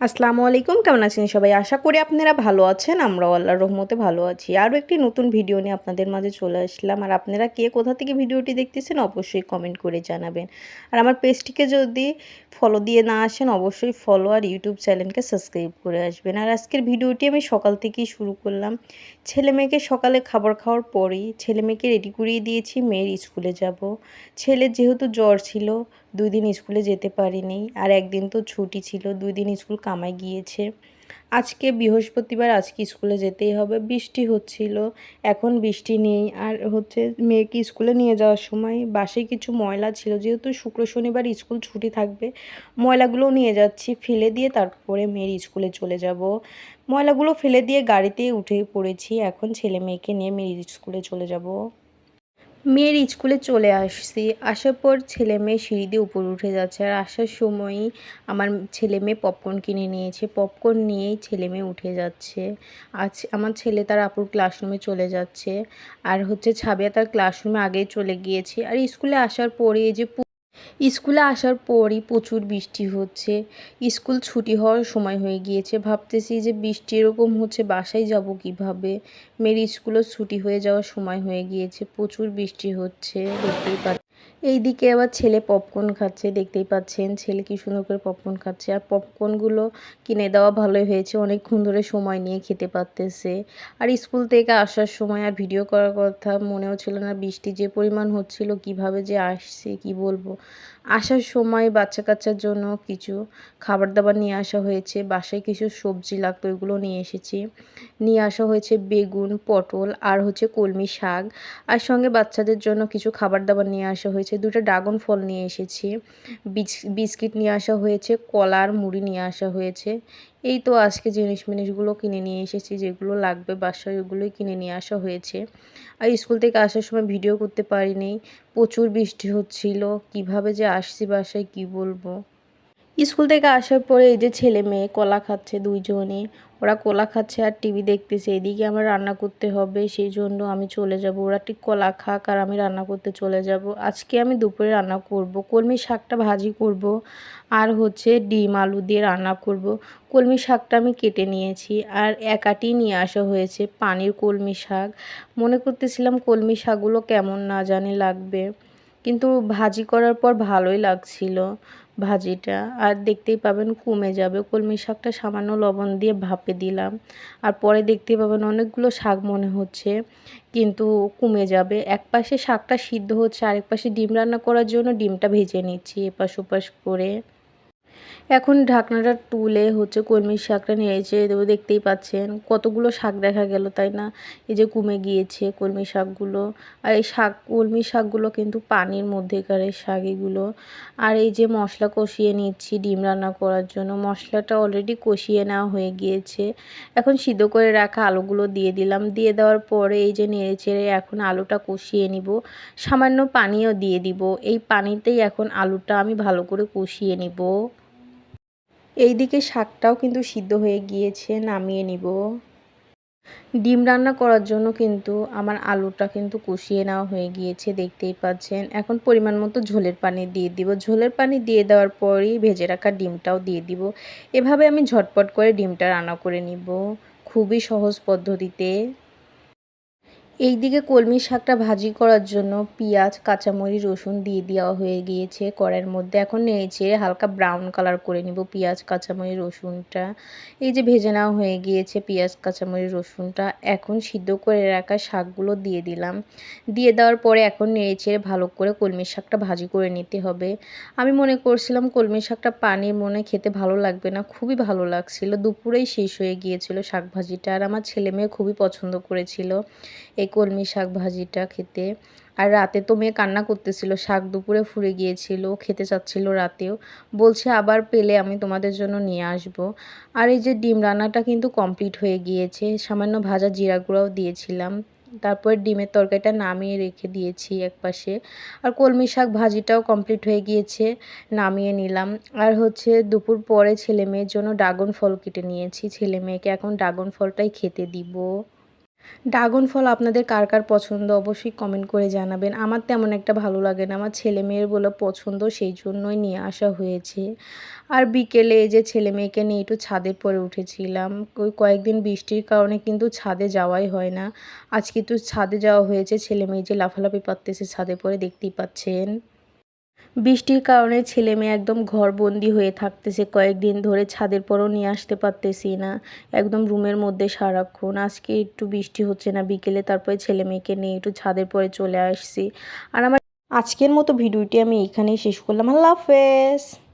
আসসালামু আলাইকুম, কেমন আছেন সবাই? আশা করি আপনারা ভালো আছেন, আমরাও আল্লাহর রহমতে ভালো আছি। আরও একটি নতুন ভিডিও নিয়ে আপনাদের মাঝে চলে আসলাম। আর আপনারা কে কোথা থেকে ভিডিওটি দেখতেছেন, অবশ্যই কমেন্ট করে জানাবেন। আর আমার পেজটিকে যদি ফলো দিয়ে না আসেন, অবশ্যই ফলো আর ইউটিউব চ্যানেলকে সাবস্ক্রাইব করে আসবেন। আর আজকের ভিডিওটি আমি সকাল থেকেই শুরু করলাম। ছেলে মেয়েকে সকালে খাবার খাওয়ার পরেই ছেলে মেয়েকে রেডি করিয়ে দিয়েছি, মেয়ের স্কুলে যাব। ছেলের যেহেতু জ্বর ছিল দুই দিন স্কুলে যেতে পারিনি। আর একদিন তো ছুটি ছিল, দুই দিন স্কুল কামাই গিয়েছে। আজকে বৃহস্পতিবার, আজকে স্কুলে যেতেই হবে। বৃষ্টি হচ্ছিল, এখন বৃষ্টি নেই। আর হচ্ছে মেয়েকে স্কুলে নিয়ে যাওয়ার সময় বাসে কিছু ময়লা ছিল। যেহেতু শুক্র শনিবার স্কুল ছুটি থাকবে ময়লাগুলো নিয়ে যাচ্ছি, ফেলে দিয়ে তারপরে মেয়ের স্কুলে চলে যাব। ময়লাগুলো ফেলে দিয়ে গাড়িতে উঠে পড়েছি। এখন ছেলে মেয়েকে নিয়ে মেয়ের স্কুলে চলে যাব। মেয়ের স্কুলে চলে আসছি। আসার পর ছেলে মেয়ে সিঁড়ি দিয়ে উপরে উঠে যাচ্ছে। আর আসার সময়ই আমার ছেলে মেয়ে পপকর্ন কিনে নিয়েছে। পপকর্ন নিয়েই ছেলে মেয়ে উঠে যাচ্ছে। আজ আমার ছেলে তার আপুর ক্লাসরুমে চলে যাচ্ছে। আর হচ্ছে ছাবিয়া তার ক্লাসরুমে আগেই চলে গিয়েছে। আর স্কুলে আসার পরে যে স্কুলে আসার পরই প্রচুর বৃষ্টি হচ্ছে। স্কুল ছুটি হওয়ার সময় হয়ে গিয়েছে। ভাবতেছি যে বৃষ্টি এরকম হচ্ছে, বাসায় যাব কীভাবে? মেয়ের স্কুলও ছুটি হয়ে যাওয়ার সময় হয়ে গিয়েছে। প্রচুর বৃষ্টি হচ্ছে, দেখতেই পাচ্ছি। এইদিকে আবার ছেলে পপকর্ন খাচ্ছে, দেখতেই পাচ্ছেন ছেলে কি সুন্দর করে পপকর্ন খাচ্ছে। আর পপকর্নগুলো কিনে দেওয়া ভালোই হয়েছে, অনেকক্ষণ ধরে সময় নিয়ে খেতে পারতেছে। আর স্কুল থেকে আসার সময় আর ভিডিও করার কথা মনেও ছিল না, বৃষ্টি যে পরিমাণ হচ্ছিল, কীভাবে যে আসছে, কি বলব? আসার সময় বাচ্চা কাচ্চার জন্য কিছু খাবার দাবার নিয়ে আসা হয়েছে। বাসায় কিছু সবজি লাগতো, ওইগুলো নিয়ে এসেছি। নিয়ে আসা হয়েছে বেগুন, পটল আর হচ্ছে কলমি শাক। আর সঙ্গে বাচ্চাদের জন্য কিছু খাবার দাবার নিয়ে আসা হয়েছে। দুটো ড্রাগন ফল নিয়ে এসেছি। বিস্কিট নিয়ে আসা হয়েছে, কলার মুড়ি নিয়ে আসা হয়েছে। এই তো আজকে জিনিস মিনিসগুলো কিনে নিয়ে এসেছি, যেগুলো লাগবে বাসায়, ওগুলোই কিনে নিয়ে আসা হয়েছে। আর স্কুল থেকে আসার সময় ভিডিও করতে পারিনি। প্রচুর বৃষ্টি হচ্ছিল। কীভাবে যে আসছি বাসায় কি বলব? স্কুল থেকে আসার পরে এই যে ছেলে মেয়ে কলা খাচ্ছে দুইজনে, ওরা কলা খাচ্ছে আর টিভি দেখতেছে, এদিকে আমার রান্না করতে হবে, সেই জন্য আমি চলে যাব। ওরা ঠিক কলা খাক আর আমি রান্না করতে চলে যাব। আজকে আমি দুপুরে রান্না করব, কলমি শাকটা ভাজি করব আর হচ্ছে ডিম আলু দিয়ে রান্না করব। কলমি শাকটা আমি কেটে নিয়েছি আর একাটি নিয়ে আসা হয়েছে পানির কলমি শাক। মনে করতেছিলাম কলমি শাকগুলো কেমন না জানি লাগবে, কিন্তু ভাজি করার পর ভালোই লাগছিল। ভাজিটা। আর দেখতেই পাবেন কমে যাবে। কলমি শাকটা সামান্য লবণ দিয়ে ভাপে দিলাম। আর পরে দেখতে পাবেন অনেকগুলো শাক মনে হচ্ছে, কিন্তু কমে যাবে। এক পাশে শাকটা সিদ্ধ হচ্ছে, আরেক পাশে ডিম রান্না করার জন্য ডিমটা ভেজে নিচ্ছি এপাশ ওপাশ করে। এখন ঢাকনাটা তুলে হচ্ছে কলমির শাকটা নেড়েছে দেবো, দেখতেই পাচ্ছেন। কতগুলো শাক দেখা গেল, তাই না? এই যে কমে গিয়েছে কলমি শাকগুলো। আর এই শাক, কলমি শাকগুলো কিন্তু পানির মধ্যেকার শাক এগুলো। আর এই যে মশলা কষিয়ে নিচ্ছি ডিম রান্না করার জন্য। মশলাটা অলরেডি কষিয়ে নেওয়া হয়ে গিয়েছে। এখন সিদ্ধ করে রাখা আলুগুলো দিয়ে দিলাম। দিয়ে দেওয়ার পরে এই যে নেড়ে চেড়ে এখন আলুটা কষিয়ে নিব। সামান্য পানিও দিয়ে দিব। এই পানিতেই এখন আলুটা আমি ভালো করে কষিয়ে নিব। এই দিকে শাকটাও কিন্তু সিদ্ধ হয়ে গিয়েছে, নামিয়ে নিব। ডিম রান্না করার জন্য কিন্তু আমার আলুটা কিন্তু কষিয়ে নেওয়া হয়ে গিয়েছে, দেখতেই পাচ্ছেন। এখন পরিমাণ মতো ঝোলের পানি দিয়ে দিব। ঝোলের পানি দিয়ে দেওয়ার পরই ভেজে রাখা ডিমটাও দিয়ে দিব। এভাবে আমি ঝটপট করে ডিমটা রান্না করে নিব। খুবই সহজ পদ্ধতিতে। এই দিকে কলমি শাকটা ভাজি করার জন্য পেঁয়াজ, কাঁচামরিচ, রসুন দিয়ে দেওয়া হয়ে গিয়েছে কড়াইয়ের মধ্যে। এখন নেড়েছে হালকা ব্রাউন কালার করে নিব পেঁয়াজ, কাঁচামরিচ, রসুনটা। এই যে ভেজে নেওয়া হয়ে গিয়েছে পেঁয়াজ, কাঁচামরিচ, রসুনটা। এখন সিদ্ধ করে রাখা শাকগুলো দিয়ে দিলাম। দিয়ে দেওয়ার পরে এখন নেড়েছে ভালো করে কলমি শাকটা ভাজি করে নিতে হবে। আমি মনে করছিলাম কলমি শাকটা পানির মনে খেতে ভালো লাগবে না, খুবই ভালো লাগছিল। দুপুরেই শেষ হয়ে গিয়েছিল শাক ভাজিটা আর আমার ছেলে মেয়ে খুবই পছন্দ করেছিল। এই কলমি শাক ভাজিটা খেতে। আর রাতে তো মেয়ে কান্না করতেছিল, শাক দুপুরে ফুরে গিয়েছিল, খেতে চাচ্ছিল রাতেও। বলছে আবার পেলে আমি তোমাদের জন্য নিয়ে আসব। আর এই যে ডিম রান্নাটা কিন্তু কমপ্লিট হয়ে গিয়েছে, সামান্য ভাজা জিরা গুঁড়াও দিয়েছিলাম। তারপর ডিমের তরকারিটা নামিয়ে রেখে দিয়েছি এক পাশে আর কলমি শাক ভাজিটাও কমপ্লিট হয়ে গিয়েছে, নামিয়ে নিলাম। আর হচ্ছে দুপুর পরে ছেলে মেয়ের জন্য ড্রাগন ফল কেটে নিয়েছি। ছেলে মেয়েকে এখন ড্রাগন ফলটাই খেতে দিব। ড্রাগন ফল আপনাদের কার কার পছন্দ অবশ্যই কমেন্ট করে জানাবেন। আমার তেমন একটা ভালো লাগে না। আমার ছেলে মেয়ের বলে পছন্দ সেই জন্যই নিয়ে আসা হয়েছে। আর বিকেলে যে ছেলে মেয়েকে নিয়ে একটু ছাদের পরে উঠেছিলাম। কয়েকদিন বৃষ্টির কারণে কিন্তু ছাদে যাওয়াই হয় না। আজকে একটু ছাদে যাওয়া হয়েছে। ছেলে মেয়ে যে লাফালাফি পারতেছে ছাদে পরে দেখতেই পাচ্ছেন। বৃষ্টির কারণে ছেলে মেয়ে একদম ঘরবন্দি হয়ে থাকতেছে। কয়েকদিন ধরে ছাদের পরও নিয়ে আসতে পারতেছি না। একদম রুমের মধ্যে সারাক্ষণ। আজকে একটু বৃষ্টি হচ্ছে না, বিকেলে তারপরে ছেলে মেয়েকে নিয়ে একটু ছাদের পরে চলে আসছি। আর আমার আজকের মতো ভিডিওটি আমি এখানেই শেষ করলাম। আল্লাহ হাফেজ।